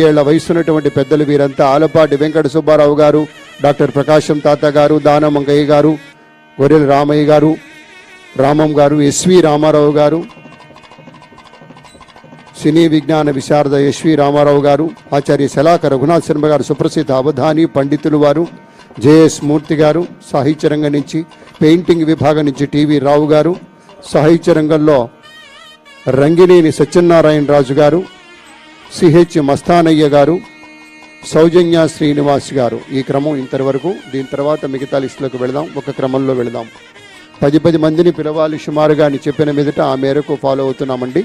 ఏళ్ళ వయసున్నటువంటి పెద్దలు వీరంతా ఆలపాటి వెంకట సుబ్బారావు గారు డాక్టర్ ప్రకాశం తాత గారు దానమంగయ్య గారు గొర్రెల రామయ్య గారు రామం గారు ఎస్వి రామారావు గారు సినీ విజ్ఞాన విశారద ఎస్వి రామారావు గారు ఆచార్య శలాక రఘునాథ్ శర్మ గారు సుప్రసిద్ధ అవధాని పండితులు వారు జేఎస్ మూర్తి గారు సాహిత్య రంగం నుంచి పెయింటింగ్ విభాగం నుంచి టీవీ రావు గారు సాహిత్య రంగంలో రంగినేని సత్యనారాయణ రాజు గారు సిహెచ్ మస్తానయ్య గారు సౌజన్య శ్రీనివాస్ గారు. ఈ క్రమం ఇంతవరకు దీని తర్వాత మిగతా లిస్టులకు వెళదాం. ఒక క్రమంలో వెళదాం. పది పది మందిని పిలవాలి సుమారుగా అని చెప్పిన మీదట ఆ మేరకు ఫాలో అవుతున్నామండి.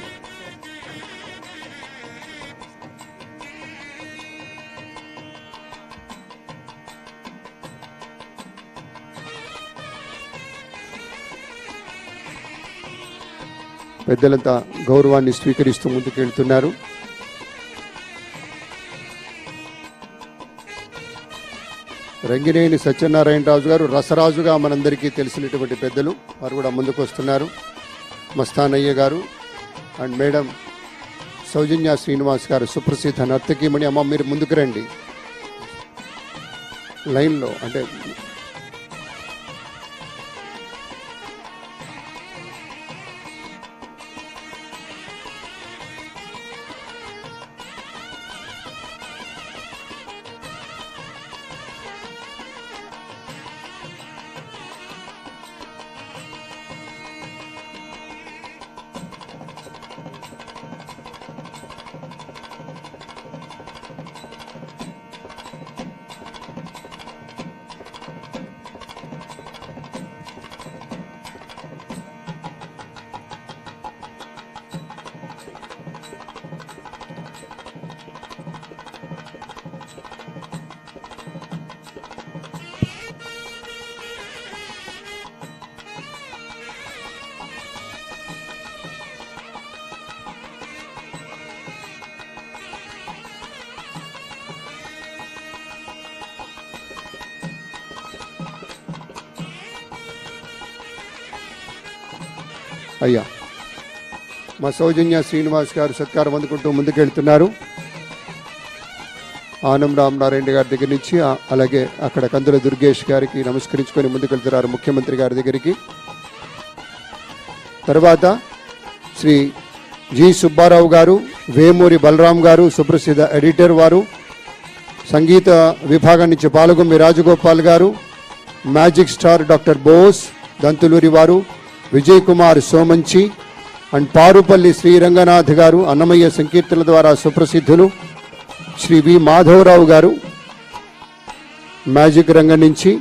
పెద్దలంతా గౌరవాన్ని స్వీకరిస్తూ ముందుకెళ్తున్నారు. రంగినేని సత్యనారాయణ రాజు గారు రసరాజుగా మనందరికీ తెలిసినటువంటి పెద్దలు వారు కూడా ముందుకు వస్తున్నారు. మస్తానయ్య గారు అండ్ మేడం సౌజన్య శ్రీనివాస్ గారు సుప్రసిద్ధ నర్తకీమణి. అమ్మ మీరు ముందుకు రండి. లైన్లో అంటే అయ్యా. మా సౌజన్య శ్రీనివాస్ గారు సత్కారం అందుకుంటూ ముందుకెళ్తున్నారు. ఆనం రామనారాయణ గారి దగ్గర నుంచి అలాగే అక్కడ కందుల దుర్గేష్ గారికి నమస్కరించుకొని ముందుకెళ్తున్నారు ముఖ్యమంత్రి గారి దగ్గరికి. తర్వాత శ్రీ జి సుబ్బారావు గారు వేమూరి బలరాం గారు సుప్రసిద్ధ ఎడిటర్ వారు సంగీత విభాగం నుంచి పాల్గొమ్మి రాజగోపాల్ గారు magic star doctor Bose Dantuluri వారు విజయ్ కుమార్ సోమంచి అండ్ పారుపల్లి శ్రీ రంగనాథ్ గారు అన్నమయ్య సంకీర్తనల ద్వారా సుప్రసిద్ధులు శ్రీ వి మాధవరావు గారు. మ్యాజిక్ రంగం నుంచి